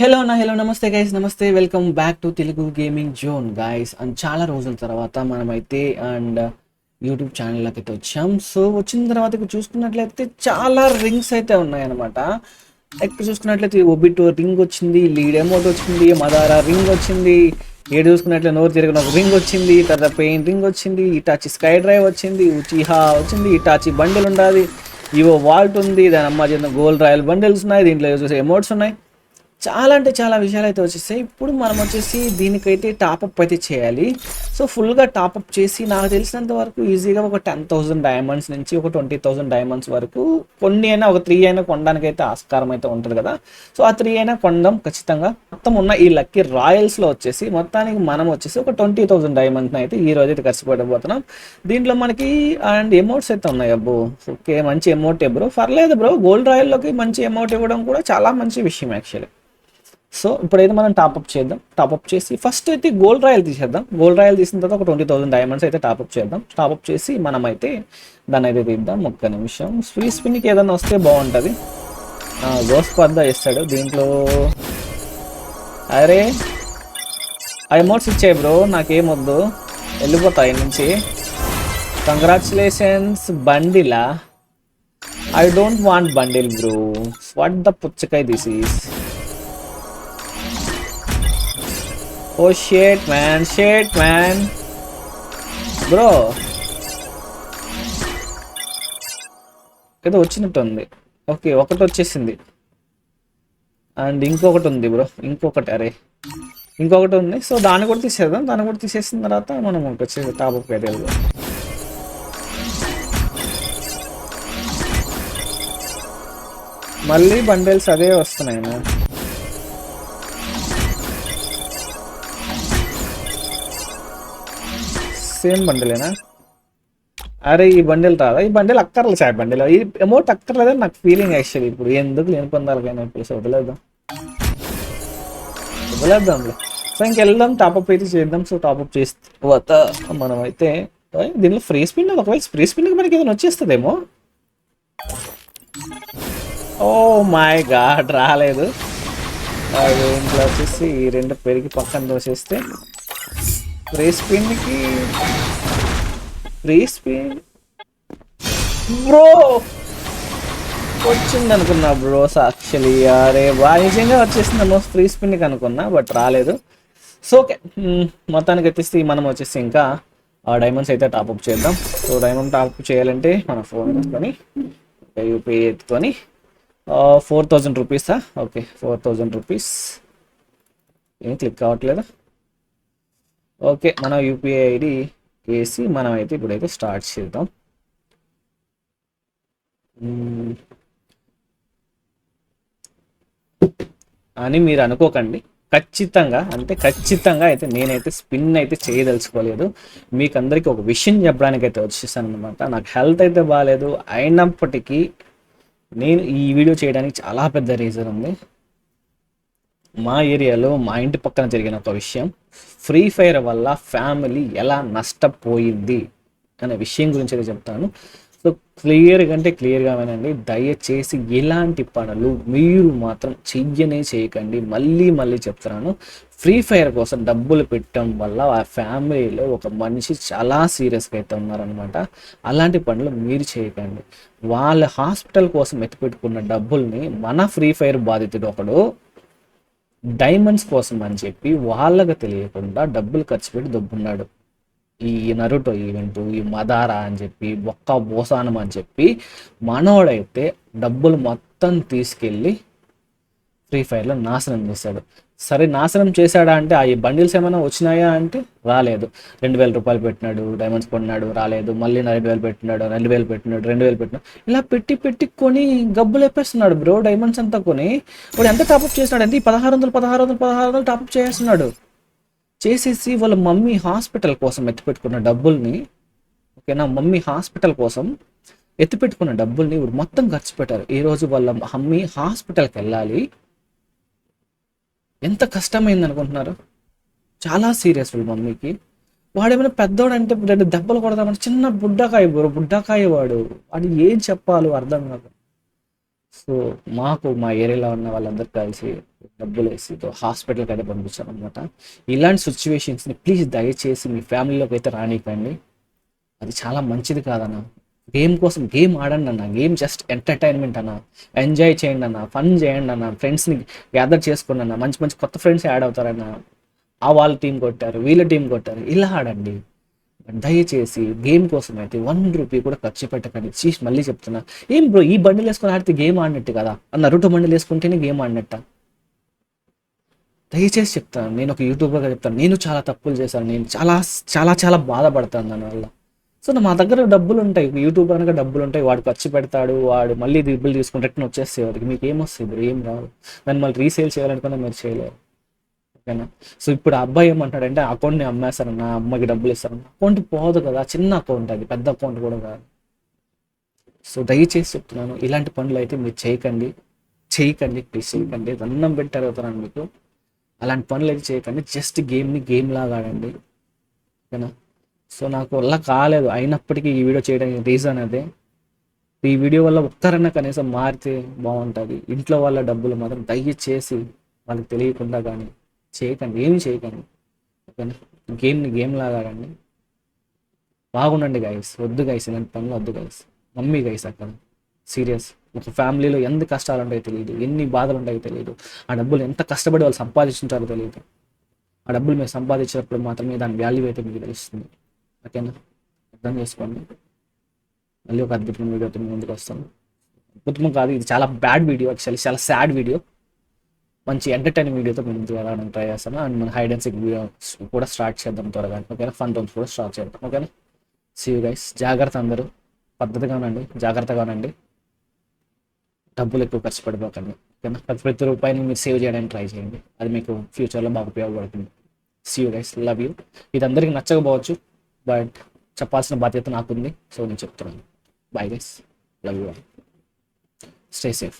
Hello నా hello నమస్తే guys నమస్తే. Welcome back to Telugu gaming zone guys and చాలా రోజుల తర్వాత మనమైతే అండ్ యూట్యూబ్ ఛానల్లోకి అయితే వచ్చాం. సో వచ్చిన తర్వాత ఇక్కడ చూసుకున్నట్లయితే చాలా రింగ్స్ అయితే ఉన్నాయన్నమాట. ఇక్కడ చూసుకున్నట్లయితే ఒబిటో రింగ్ వచ్చింది లీడ్ ఎమోట్ వచ్చింది మదారా రింగ్ వచ్చింది. ఏడు చూసుకున్నట్లయితే నోరు తిరిగిన ఒక రింగ్ వచ్చింది తర్వాత పెయిన్ రింగ్ వచ్చింది ఇటాచి స్కై డ్రైవ్ వచ్చింది ఉచిహా వచ్చింది ఇటాచి బండిల్ ఉండాలి ఇవో వాల్ట్ ఉంది దాని అమ్మ చిన్న గోల్డ్ రాయల్ బండిల్స్ ఉన్నాయి దీంట్లో చూసే ఎమోట్స్ ఉన్నాయి. చాలా అంటే చాలా విషయాలు అయితే వచ్చేసాయి ఇప్పుడు మనం వచ్చేసి దీనికైతే టాపప్ అయితే చేయాలి. సో ఫుల్గా టాప్అప్ చేసి నాకు తెలిసినంత వరకు ఈజీగా ఒక టెన్ థౌసండ్ డైమండ్స్ నుంచి ఒక ట్వంటీ థౌసండ్ డైమండ్స్ వరకు కొన్ని అయినా ఒక త్రీ అయినా కొనడానికి అయితే ఆస్కారం అయితే ఉంటుంది కదా. సో ఆ త్రీ అయినా కొండం ఖచ్చితంగా మొత్తం ఉన్న ఈ లక్కీ రాయల్స్లో వచ్చేసి మొత్తానికి మనం వచ్చేసి ఒక ట్వంటీ థౌసండ్ డైమండ్స్ని అయితే ఈ రోజు అయితే ఖర్చు పెట్టబోతున్నాం. దీంట్లో మనకి అండ్ ఎమౌంట్స్ అయితే ఉన్నాయి అబ్బో. ఓకే మంచి అమౌంట్ బ్రో పర్లేదు బ్రో గోల్డ్ రాయల్లోకి మంచి అమౌంట్ ఇవ్వడం కూడా చాలా మంచి విషయం యాక్చువల్లీ సో ఇప్పుడైతే మనం టాప్అప్ చేద్దాం. టాప్అప్ చేసి ఫస్ట్ అయితే గోల్డ్ రాయల్ తీసేద్దాం. గోల్డ్ రాయల్ తీసిన తర్వాత ఒక ట్వంటీ థౌసండ్ డైమండ్స్ అయితే టాప్అప్ చేద్దాం. టాప్అప్ చేసి మనం అయితే దాన్ని అయితే తీద్దాం. ఒక్క నిమిషం. ఫ్రీ స్పిన్కి ఏదైనా వస్తే బాగుంటుంది. గోస్ పద్ద ఇస్తాడు దీంట్లో అరే ఐ అమౌంట్స్ ఇచ్చాయి బ్రో నాకేమొద్దు వెళ్ళిపోతాయి నుంచి. Congratulations బండిలా. I don't want bundle bro what the పుచ్చకాయ this is oh shit man shit man bro ఏదో వచ్చినట్టుంది. ఓకే ఒకటి వచ్చేసింది. అండ్ ఇంకొకటి ఉంది బ్రో ఇంకొకటి అరే. ఇంకొకటి ఉంది. సో దాన్ని కూడా తీసేద్దాం. దాన్ని కూడా తీసేసిన తర్వాత మనం వచ్చేసి టాప్ అప్ అయితే వెళ్దాం. మళ్ళీ బండిల్స్ అదే వస్తున్నాయి సేమ్ బండిలేనా? అరే ఈ బండిల్ రాదా ఈ బండిల్ అక్కర్లేదు సార్ బండిల్. ఈ అమౌంట్ అక్కర్లేదని నాకు ఫీలింగ్ యాక్చువల్లీ ఇప్పుడు. ఎందుకు లేని పొందాలికైనా ఇప్పుడు? సో వదిలేద్దాం. వదిలేద్దాంలే సో ఇంకెళ్దాం టాప్అప్ అయితే చేద్దాం. సో టాప్అప్ చేసిన తర్వాత మనం అయితే దీనిలో ఫ్రీ స్పిన్ ఒకవేళ ఫ్రీ స్పిన్కి మనకి ఏదైనా వచ్చేస్తుందేమో. ఓ oh మై గాడ్ రాలేదు. ఇంట్లో వచ్చేసి ఈ రెండు పెరిగి పక్కన దోసేస్తే ఫ్రీ స్పిన్కి ఫ్రీ స్పిన్ బ్రో వచ్చింది అనుకున్నా బ్రో యాక్చువల్లీ అరే బాగా నిజంగా వచ్చేసింది అమ్మో ఫ్రీ స్పిన్కి అనుకున్నా బట్ రాలేదు. సో ఓకే hmm, మొత్తానికి వచ్చేసి మనం వచ్చేసి ఇంకా ఆ డైమండ్స్ అయితే టాప్అప్ చేద్దాం. సో డైమండ్ టాప్అప్ చేయాలంటే మన ఫోన్ తీసుకొని యూపీఐ ఎత్తుకొని ఫోర్ థౌజండ్ రూపీసా ఓకే ఫోర్ థౌజండ్ రూపీస్ ఏం క్లిక్ కావట్లేదా? ఓకే మన యూపీఐ ఐడి వేసి మనం అయితే ఇప్పుడైతే స్టార్ట్ చేద్దాం. అని మీరు అనుకోకండి. ఖచ్చితంగా అంటే ఖచ్చితంగా అయితే నేనైతే స్పిన్ అయితే చేయదలుచుకోలేదు. మీకు అందరికీ ఒక విషయం చెప్పడానికి అయితే వచ్చేసాను అనమాట నాకు హెల్త్ అయితే బాగాలేదు. అయినప్పటికీ నేను ఈ వీడియో చేయడానికి చాలా పెద్ద రీజన్ ఉంది. మా ఏరియాలో మా ఇంటి పక్కన జరిగిన ఒక విషయం ఫ్రీ ఫైర్ వల్ల ఫ్యామిలీ ఎలా నష్టపోయింది అనే విషయం గురించి అయితే చెప్తాను. సో క్లియర్గా అంటే క్లియర్గా వినండి. దయచేసి ఎలాంటి పనులు మీరు మాత్రం చెయ్యనే చేయకండి. మళ్ళీ మళ్ళీ చెప్తున్నాను. ఫ్రీ ఫైర్ కోసం డబ్బులు పెట్టడం వల్ల ఆ ఫ్యామిలీలో ఒక మనిషి చాలా సీరియస్గా అయితే ఉన్నారనమాట అలాంటి పనులు మీరు చేయకండి. వాళ్ళ హాస్పిటల్ కోసం ఎత్తిపెట్టుకున్న డబ్బుల్ని మన ఫ్రీ ఫైర్ బాధితుడు ఒకడు డైమండ్స్ కోసం అని చెప్పి వాళ్ళకి తెలియకుండా డబ్బులు ఖర్చు పెట్టి దొబ్బున్నాడు. ఈ నరుటో ఈవెంట్ ఈ మదారా అని చెప్పి ఒక్క బోసానం అని చెప్పి మనోడైతే డబ్బులు మొత్తం తీసుకెళ్ళి ఫ్రీ ఫైర్లో నాశనం చేశాడు. సరే నాశనం చేశాడా అంటే ఆ బండిల్స్ ఏమైనా వచ్చినాయా? అంటే రాలేదు. రెండు వేల రూపాయలు పెట్టినాడు డైమండ్స్ కొన్నాడు రాలేదు. మళ్ళీ రెండు వేలు పెట్టినాడు రెండు వేలు పెట్టినాడు రెండు వేలు పెట్టినాడు. ఇలా పెట్టి పెట్టి కొని గబ్బులు ఎప్పేస్తున్నాడు బ్రో డైమండ్స్ అంతా కొని. వాడు ఎంత టాప్అప్ చేసినాడు అంటే పదహారు వందలు పదహారు వందలు పదహారు వందలు టాప్అప్ చేస్తున్నాడు చేసేసి వాళ్ళ మమ్మీ హాస్పిటల్ కోసం ఎత్తిపెట్టుకున్న డబ్బుల్ని ఓకేనా మమ్మీ హాస్పిటల్ కోసం ఎత్తిపెట్టుకున్న డబ్బుల్ని ఇప్పుడు మొత్తం ఖర్చు పెట్టారు. ఈ రోజు వాళ్ళ మమ్మీ హాస్పిటల్కి వెళ్ళాలి. ఎంత కష్టమైంది అనుకుంటున్నారు? చాలా సీరియస్ వాళ్ళ మమ్మీకి వాడేమైనా పెద్దోడు రెండు దెబ్బలు కొడదామంటే చిన్న బుడ్డకాయ బ్రో బుడ్డకాయ వాడు. అని ఏం చెప్పాలో అర్థం కాదు. సో మాకు మా ఏరియాలో ఉన్న వాళ్ళందరూ కలిసి డబ్బులు వేసి హాస్పిటల్కి అయితే పంపించాను అనమాట ఇలాంటి సిచ్యువేషన్స్ని ప్లీజ్ దయచేసి మీ ఫ్యామిలీలోకి అయితే రానికండి. అది చాలా మంచిది కాదన్న. గేమ్ కోసం గేమ్ ఆడండి అన్న గేమ్ జస్ట్ ఎంటర్టైన్మెంట్ అన్న ఎంజాయ్ చేయండి అన్న ఫన్ చేయండి అన్న ఫ్రెండ్స్ని గ్యాదర్ చేసుకోండి అన్న మంచి మంచి కొత్త ఫ్రెండ్స్ యాడ్ అవుతారన్న ఆ వాళ్ళ టీం కొట్టారు వీళ్ళ టీం కొట్టారు ఇలా ఆడండి. దయచేసి గేమ్ కోసం అయితే వన్ రూపీ కూడా ఖర్చు పెట్టకండి. చీస్ మళ్ళీ చెప్తున్నా. ఏం బ్రో ఈ బండిలు వేసుకొని ఆడితే గేమ్ ఆడినట్టు కదా? అన్న నరుటో బండిలు వేసుకుంటేనే గేమ్ ఆడినట్ట? దయచేసి చెప్తాను. నేను ఒక యూట్యూబర్గా చెప్తాను. నేను చాలా తప్పులు చేశాను. నేను చాలా చాలా చాలా బాధపడతాను దానివల్ల. సో మా దగ్గర డబ్బులు ఉంటాయి యూట్యూబ్ అనగా డబ్బులు ఉంటాయి వాడు ఖర్చు పెడతాడు వాడు మళ్ళీ డబ్బులు తీసుకుని రిటర్న్ వచ్చేస్తే వాడికి. మీకు ఏం వస్తుంది ఏం రాదు దాన్ని మళ్ళీ రీసేల్ చేయాలనుకున్నా మీరు చేయలేరు. ఓకేనా? సో ఇప్పుడు ఆ అబ్బాయి ఏమంటాడంటే అకౌంట్ని అమ్మేస్తారన్న అమ్మకి డబ్బులు ఇస్తారన్న అకౌంట్ పోదు కదా. చిన్న అకౌంట్ అది. పెద్ద అకౌంట్ కూడా కాదు. సో దయచేసి చెప్తున్నాను ఇలాంటి పనులు అయితే మీరు చేయకండి. చేయకండి ప్లీజ్ చేయకండి. దండం పెట్టి అడుగుతున్నాను మీకు. అలాంటి పనులు అయితే చేయకండి. జస్ట్ గేమ్ని గేమ్ లాగా ఆడండి. ఓకేనా? సో నాకు వల్ల కాలేదు. అయినప్పటికీ ఈ వీడియో చేయడానికి రీజన్ అదే. ఈ వీడియో వల్ల ఒక్కరైనా కనీసం మారితే బాగుంటుంది. ఇంట్లో వాళ్ళ డబ్బులు మాత్రం దయచేసి వాళ్ళకి తెలియకుండా కానీ చేయకండి. ఏమి చేయకండి. ఓకేనా? గేమ్ని గేమ్ లాగాడండి బాగుండండి గైస్ వద్దు గైస్ ఇలాంటి పనులు వద్దు గైస్ మమ్మీ గైస్ అక్కడ. సీరియస్ ఒక ఫ్యామిలీలో ఎంత కష్టాలు ఉంటాయో తెలియదు ఎన్ని బాధలు ఉంటాయో తెలియదు ఆ డబ్బులు ఎంత కష్టపడి వాళ్ళు సంపాదించుంటారో తెలియదు ఆ డబ్బులు మీరు సంపాదించినప్పుడు మాత్రమే దాని వాల్యూ అయితే మీకు తెలుస్తుంది. ఓకేనా అర్థం చేసుకోండి. మళ్ళీ ఒక అద్భుతమైన వీడియోతో మీ ముందుకు వస్తాను. అద్భుతం కాదు ఇది చాలా బ్యాడ్ వీడియో యాక్చువల్లీ చాలా సాడ్ వీడియో మంచి ఎంటర్టైనింగ్ వీడియోతో మేము ముందుకు వెళ్ళడానికి ట్రై చేస్తాను. అండ్ మన హైడ్ అండ్ సిక్ వీడియో కూడా స్టార్ట్ చేద్దాం త్వరగా. ఓకేనా? ఫన్ టోన్స్ కూడా స్టార్ట్ చేద్దాం. ఓకేనా? సీ యూ గైస్ జాగ్రత్త అందరూ. పద్ధతిగా ఉండండి. జాగ్రత్తగా ఉండండి. డబ్బులు ఎక్కువ ఖర్చు పెడిపోకండి ఓకేనా? ప్రతి ప్రతి రూపాయిని మీరు సేవ్ చేయడానికి ట్రై చేయండి. అది మీకు ఫ్యూచర్లో బాగా ఉపయోగపడుతుంది. See you guys love you ఇది అందరికీ నచ్చకపోవచ్చు. బట్ చెప్పాల్సిన బాధ్యత నాకుంది. సో నేను చెప్తున్నాను. Bye guys love you stay safe